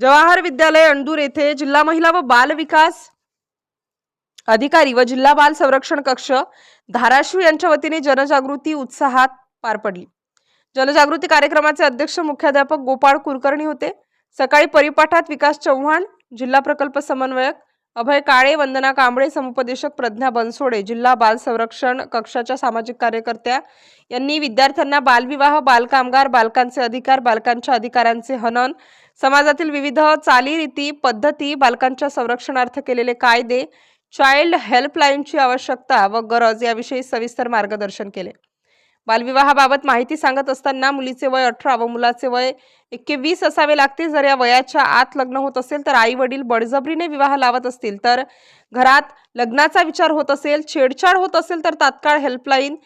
जवाहर विद्यालय अंडूर येथे जिल्हा महिला व बाल विकास अधिकारी व जिल्हा बाल संरक्षण कक्ष धाराशिव यांच्या वतीने जनजागृती उत्साहात पार पडली. जनजागृती कार्यक्रमाचे अध्यक्ष मुख्याध्यापक गोपाळ कुलकर्णी होते. सकाळी परिपाठात विकास चव्हाण जिल्हा प्रकल्प समन्वयक अभय काळे वंदना कांबळे समुपदेशक प्रज्ञा बनसोडे जिल्हा बाल संरक्षण कक्षाच्या सामाजिक कार्यकर्त्या यांनी विद्यार्थ्यांना बालविवाह बालकामगार बालकांचे अधिकार बालकांच्या अधिकारांचे हनन समाजातील विविध चालीरीती पद्धती बालकांच्या संरक्षणार्थ केलेले कायदे चाइल्ड हेल्पलाईनची आवश्यकता व गरज याविषयी सविस्तर मार्गदर्शन केले. बालविवाहाबाबत माहिती सांगत असताना मुलीचे वय अठरा व मुलाचे वय एकवीस असावे लागते. जर या वयाच्या आत लग्न होत असेल तर आई वडील बळजबरीने विवाह लावत असतील. तर घरात लग्नाचा विचार होत असेल छेडछाड होत असेल तर तात्काळ हेल्पलाईन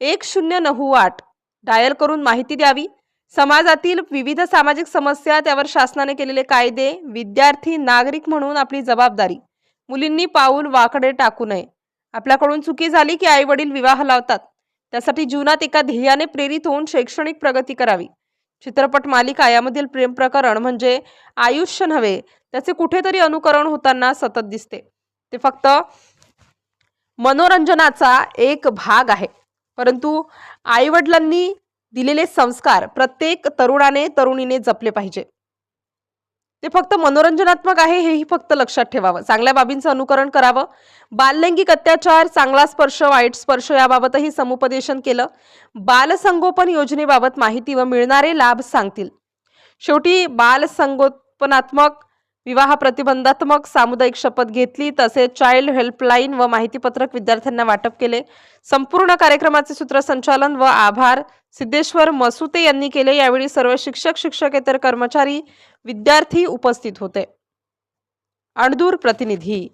एक शून्य नऊ आठ डायल करून माहिती द्यावी. समाजातील विविध सामाजिक समस्या त्यावर शासनाने केलेले कायदे विद्यार्थी नागरिक म्हणून आपली जबाबदारी. मुलींनी पाऊल वाकडे टाकू नये. आपल्याकडून चुकी झाली की आई वडील विवाह लावतात. त्यासाठी जीवनात एका ध्येयाने प्रेरित होऊन शैक्षणिक प्रगती करावी. चित्रपट मालिका यामधील प्रेम प्रकरण म्हणजे आयुष्य नव्हे त्याचे कुठेतरी अनुकरण होताना सतत दिसते. ते फक्त मनोरंजनाचा एक भाग आहे. परंतु आईवडिलांनी दिलेले संस्कार प्रत्येक तरुणाने तरुणीने जपले पाहिजे. ते फक्त मनोरंजनात्मक आहे हेही फक्त लक्षात ठेवावं. चांगल्या बाबींचं अनुकरण करावं. बाललैंगिक अत्याचार चांगला स्पर्श वाईट स्पर्श याबाबतही समुपदेशन केलं. बालसंगोपन योजनेबाबत माहिती व मिळणारे लाभ सांगतील. शेवटी बालसंगोपनात्मक विवाह प्रतिबंधात्मक सामुदायिक शपथ घेतली तसेच चाइल्ड हेल्पलाईन व माहितीपत्रक विद्यार्थ्यांना वाटप केले. संपूर्ण कार्यक्रमाचे सूत्रसंचालन व आभार सिद्धेश्वर मसुते यांनी केले. यावेळी सर्व शिक्षक शिक्षकेतर कर्मचारी विद्यार्थी उपस्थित होते. अणदूर प्रतिनिधी